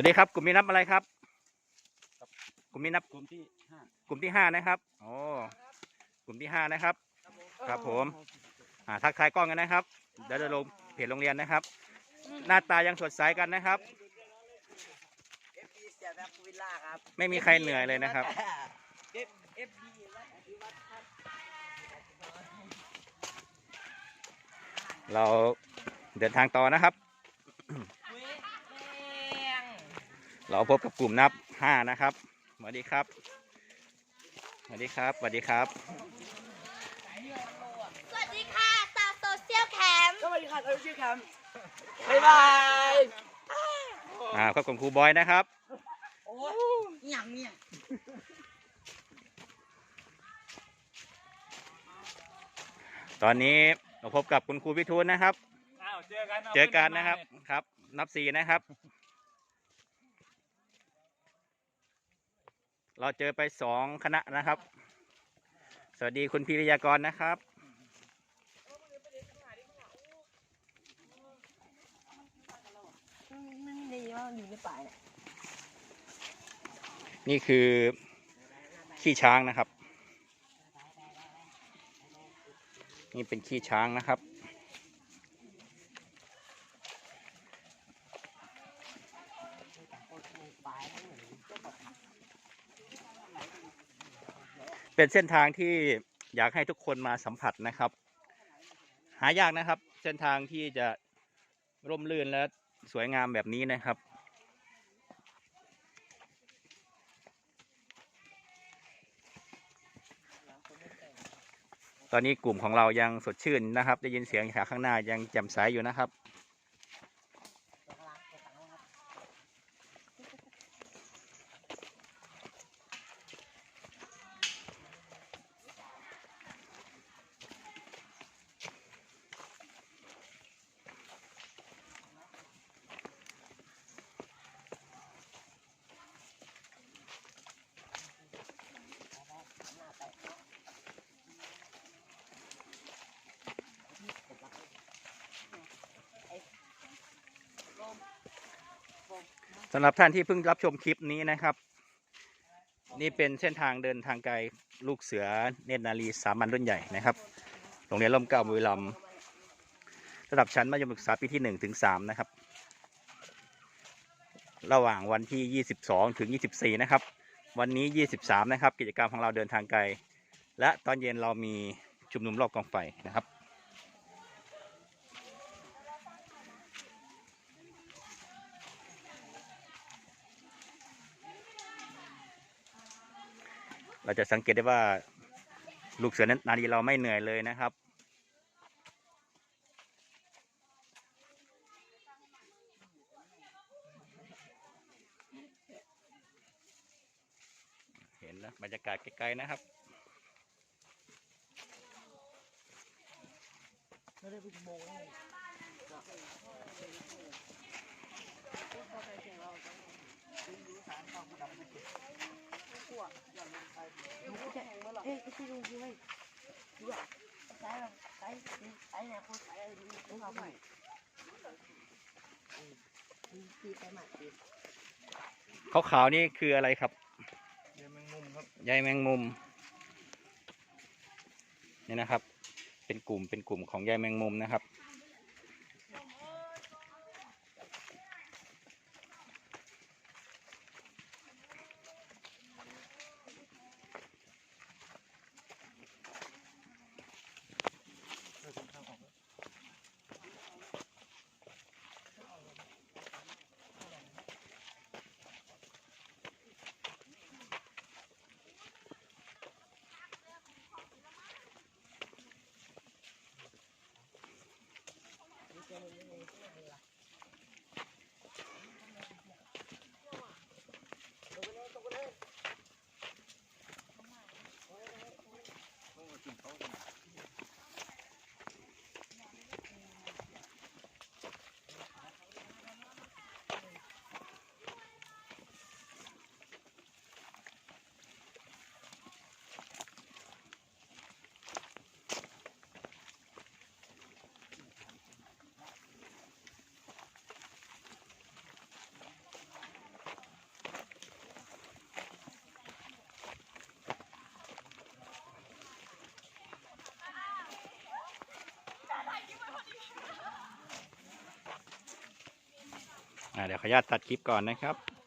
วัสดีครับ กลุ่มนี้นับอะไรครับครับกลุ่มนี้นับกลุ่มที่ห้ากลุ่มที่ห้านะครับโอ้กลุ่มที่ห้านะครับ ครับผมอ่าทักทายกล้องกันนะครับเดี๋ยวจะลงเพจโรงเรียนนะครับ หน้าตายังสดใสกันนะครับเอฟดีเสียแบบวิลล่าครับไม่มีใครเหนื่อยเลยนะครับเอฟเอฟดีวัดอธิวัตรครับเราเดินทางต่อนะครับ เว้ยแม่ง เราพบกับกลุ่มนับห้านะครับสวัสดีครับสวัสดีครับสวัสดีครับ สวัสดีค่ะตาโซเชียลแคมป์สวัสดีค่ะท่านผู้ชมครับบ๊ายบายอ่าพบกับครูบอยนะครับโอ้ยหยังเนี่ยตอนนี้เราพบกับคุณครูพิทูลนะครับอ้าวเจอกันเจอกันนะครับ ครับ นับสี่นะครับ เราเจอไปสองคณะนะครับ สวัสดีคุณพิริยากรนะครับไม่มีในว่าอยู่ในป่าเนี่ยนี่คือขี้ช้างนะครับ นี่เป็นขี้ช้างนะครับ เป็นเส้นทางที่อยากให้ทุกคนมาสัมผัสนะครับ หายากนะครับ เส้นทางที่จะร่มรื่นและสวยงามแบบนี้นะครับ ตอนนี้กลุ่มของเรายังสดชื่นนะครับ ได้ยินเสียงจากข้างหน้ายังแจ่มใสอยู่นะครับ สำหรับท่านที่เพิ่งรับชมคลิปนี้นะครับ นี่เป็นเส้นทางเดินทางไกลลูกเสือเนตรนารีสามัญรุ่นใหญ่นะครับโรงเรียนร่มเกล้าบุรีรัมย์ระดับชั้นมัธยมศึกษาปีที่หนึ่งถึงสามนะครับ ระหว่างวันที่ 22 ถึง 24 นะครับ วันนี้ 23 นะครับ กิจกรรมของเราเดินทางไกล และตอนเย็นเรามีชุมนุมรอบกองไฟนะครับ เราจะสังเกตได้ว่าลูกเสือนาดีเราไม่เหนื่อยเลยนะครับ เห็นนะบรรยากาศไกลๆนะครับเราได้ไปโมง เลยเอ้ยที่ดูดูไว้ดูอะใช้แบบใช้ใช้เนี่ยคนใช้อะไรดูดูเขาใหม่ตีไปใหม่ตีขาวๆนี่คืออะไรครับเดี๋ยวแมงมุมครับใยแมงมุมนี่นะครับ เป็นกลุ่มเป็นกลุ่มของใยแมงมุมนะครับ เดี๋ยวขออนุญาตตัดคลิปก่อนนะครับ